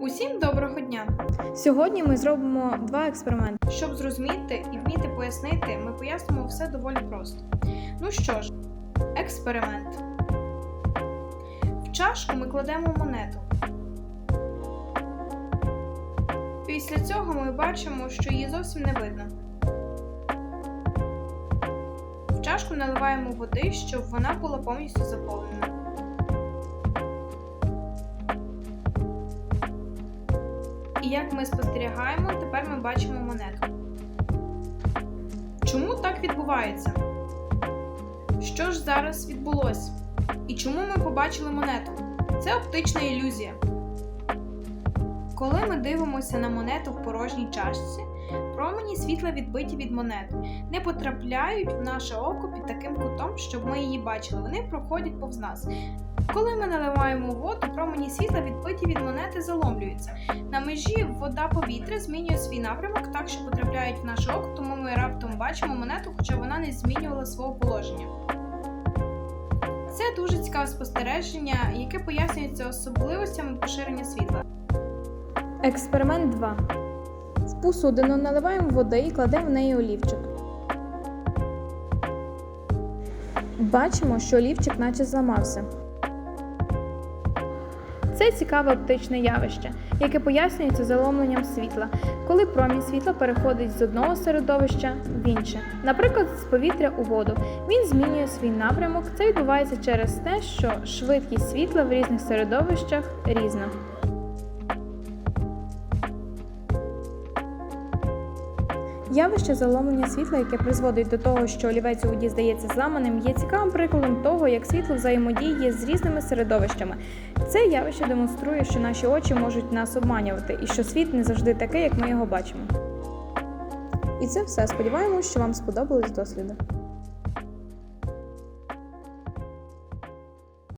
Усім доброго дня! Сьогодні ми зробимо два експерименти. Щоб зрозуміти і вміти пояснити, ми пояснимо все доволі просто. Ну що ж, експеримент. В чашку ми кладемо монету. Після цього ми бачимо, що її зовсім не видно. В чашку наливаємо води, щоб вона була повністю заповнена. Як ми спостерігаємо, тепер ми бачимо монету. Чому так відбувається? Що ж зараз відбулося? І чому ми побачили монету? Це оптична ілюзія. Коли ми дивимося на монету в порожній чашці, промені світла відбиті від монети, не потрапляють в наше око під таким кутом, щоб ми її бачили. Вони проходять повз нас. Коли ми наливаємо воду, промені світла відбиті від монети заломлюються. На межі вода повітря змінює свій напрямок так, що потрапляють в наше око, тому ми раптом бачимо монету, хоча вона не змінювала свого положення. Це дуже цікаве спостереження, яке пояснюється особливостями поширення світла. Експеримент 2. В посудину наливаємо води і кладемо в неї олівчик. Бачимо, що олівчик наче зламався. Це цікаве оптичне явище, яке пояснюється заломленням світла, коли промінь світла переходить з одного середовища в інше, наприклад, з повітря у воду. Він змінює свій напрямок. Це відбувається через те, що швидкість світла в різних середовищах різна. Явище заломлення світла, яке призводить до того, що олівець у воді здається зламаним, є цікавим прикладом того, як світло взаємодіє з різними середовищами. Це явище демонструє, що наші очі можуть нас обманювати і що світ не завжди такий, як ми його бачимо. І це все. Сподіваємось, що вам сподобались досліди.